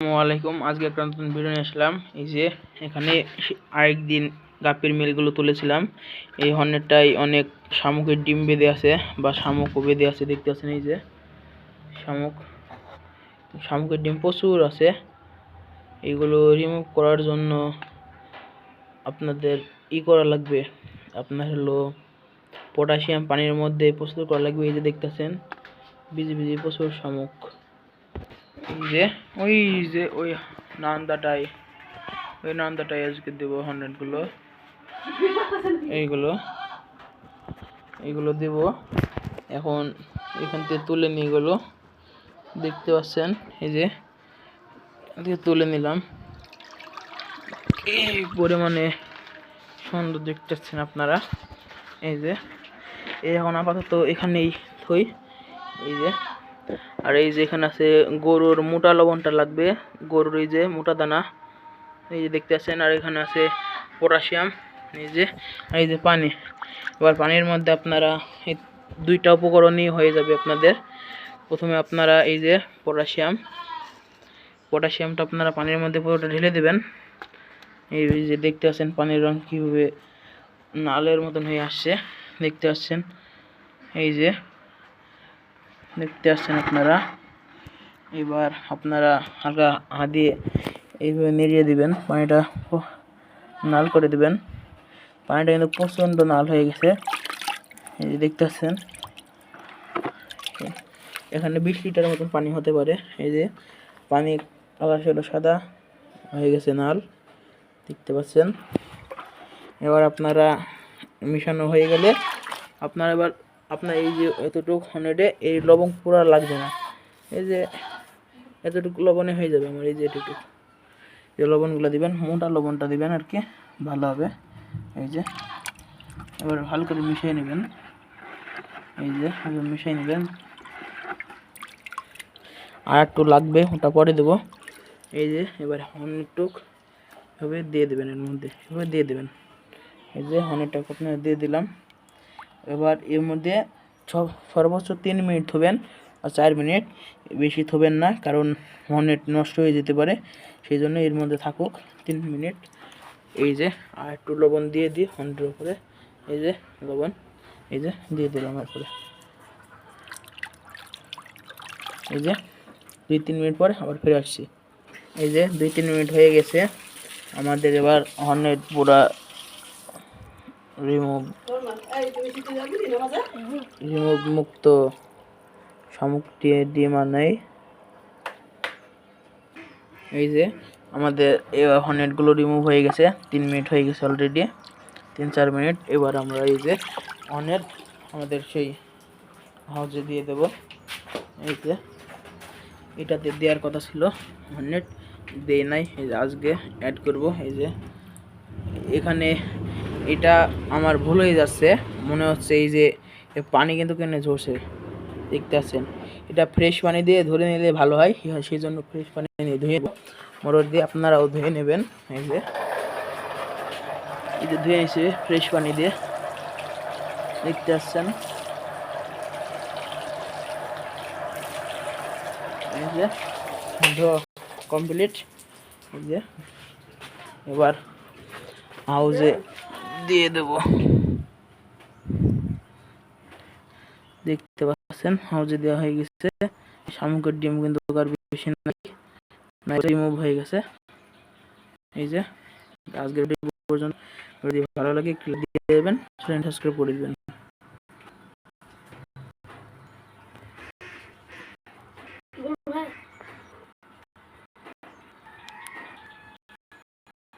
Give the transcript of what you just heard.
আসসালামু আলাইকুম। আজকে একটা নতুন ভিডিও নিয়ে আসলাম। এই যে এখানে আরেকদিন গাপ্পির মেলগুলো তুলেছিলাম। এই হর্নেটটাই অনেক শামুকের ডিম বেঁধে আছে বা শামুকও বেঁধে আছে, দেখতে পাচ্ছেন এই যে শামুক। শামুকের ডিম প্রচুর আছে। এইগুলো রিমুভ করার জন্য আপনাদের ই করা লাগবে। আপনার হলো পটাশিয়াম পানির মধ্যে প্রস্তুত করা লাগবে। এই যে দেখতেছেন বিজি বিজি প্রচুর শামুক। যে, ওই যে ওই নান্দাটাই ওই নান্দাটাই আজকে দেবো হান্ড্রেডগুলো এইগুলো এইগুলো দেব। এখন এখান থেকে তুলে নিয়ে এগুলো দেখতে পাচ্ছেন, এই যে তুলে নিলাম। এই পরিমাণে সুন্দর দেখতে পাচ্ছেন আপনারা। এই যে, এই এখন আপাতত এখানেই থই। এই যে আর এই যে এখানে আছে গরুর মোটা লবণটা লাগবে, গরুর এই যে মোটা দানা, এই যে দেখতে পাচ্ছেন, আর এখানে আছে পটাশিয়াম, এই যে এই যে পানি। এবার পানির মধ্যে আপনারা এই দুইটা উপকরণই হয়ে যাবে আপনাদের। প্রথমে আপনারা এই যে পটাশিয়াম, পটাশিয়ামটা আপনারা পানির মধ্যে পুরোটা ঢেলে দেবেন। এই যে দেখতে পাচ্ছেন, পানির রং কীভাবে নালের মতন হয়ে আসছে, দেখতে পাচ্ছেন। এই যে দেখতে আসছেন আপনারা। এবার আপনারা হালকা হাত দিয়ে এইভাবে নেড়িয়ে দিবেন। পানিটা নাল করে দিবেন। পানিটা কিন্তু প্রচণ্ড নাল হয়ে গেছে। এই যে দেখতে পাচ্ছেন। এখানে বিশ লিটারের মতন পানি হতে পারে। এই যে পানি কালার ছিল সাদা হয়ে গেছে নাল। দেখতে পাচ্ছেন। এবার আপনারা মিশানো হয়ে গেলে আপনারা এবার আপনার এই যে এতটুকু হান্ড্রেডে এই লবণ পুরো লাগবে না। এই যে এতটুকু লবণে হয়ে যাবে আমার এই যে এটুকু। যে লবণগুলো দিবেন, মোটা লবণটা দিবেন আর কি, ভালো হবে। এই যে এবার ভালো করে মিশিয়ে নেবেন। এই যে এবার মিশিয়ে নেবেন। আর একটু লাগবে, ওটা পরে দেবো। এই যে এবার অনেকটুক এভাবে দিয়ে দেবেন এর মধ্যে, এভাবে দিয়ে দেবেন। এই যে অনেকটা আপনার দিয়ে দিলাম। এবার এর মধ্যে সর্বোচ্চ তিন মিনিট থবেন আর চার মিনিট বেশি থবেন না, কারণ হর্নেট নষ্ট হয়ে যেতে পারে। সেই জন্য এর মধ্যে থাকুক তিন মিনিট। এই যে, আর একটু লবণ দিয়ে দিই হর্নেটের উপরে। এই যে, লবণ। এই যে, দিয়ে দিলাম এরপরে এই যে, দুই তিন মিনিট পরে আবার ফিরে আসছি। এই যে, দুই তিন মিনিট হয়ে গেছে। আমাদের এবার হর্নেট পুরা রিমুভ। রিমুভ মুক্ত শামুক দিয়ে ডিমা নেই এই যে আমাদের এবার হর্নেটগুলো রিমুভ হয়ে গেছে, তিন মিনিট হয়ে গেছে অলরেডি তিন চার মিনিট। এবার আমরা এই যে হর্নেট আমাদের সেই হাউজে দিয়ে দেব। এই যে এটাতে দেওয়ার কথা ছিল হর্নেট দেয় নাই। এই যে আজকে অ্যাড করব। এই যে এখানে এটা আমার ভুল হয়ে যাচ্ছে। মনে হচ্ছে এই যে পানি কিন্তু কেনে ঝরছে? দেখতে পাচ্ছেন। এটা ফ্রেশ পানি দিয়ে ধরে নিলে ভালো হয়। সেই জন্য ফ্রেশ পানি নিয়ে ধুয়ে মোটর দিয়ে আপনারাও ধুয়ে নেবেন। এই যে। যে ধুয়ে এসে ফ্রেশ পানি দিয়ে। দেখতে পাচ্ছেন। এই যে কমপ্লিট এই যে, এবার হাউজে দিয়ে দেব। দেখতে পাচ্ছেন, হাউজে দেওয়া হয়ে গেছে। শামুকের ডিম কিন্তু বেশি নাই। রিমুভ হয়ে গেছে। এই যে, আজকের পর্যন্ত। যদি ভালো লাগে ক্লিক দিয়ে দেবেন সাবস্ক্রাইব করে দেবেন।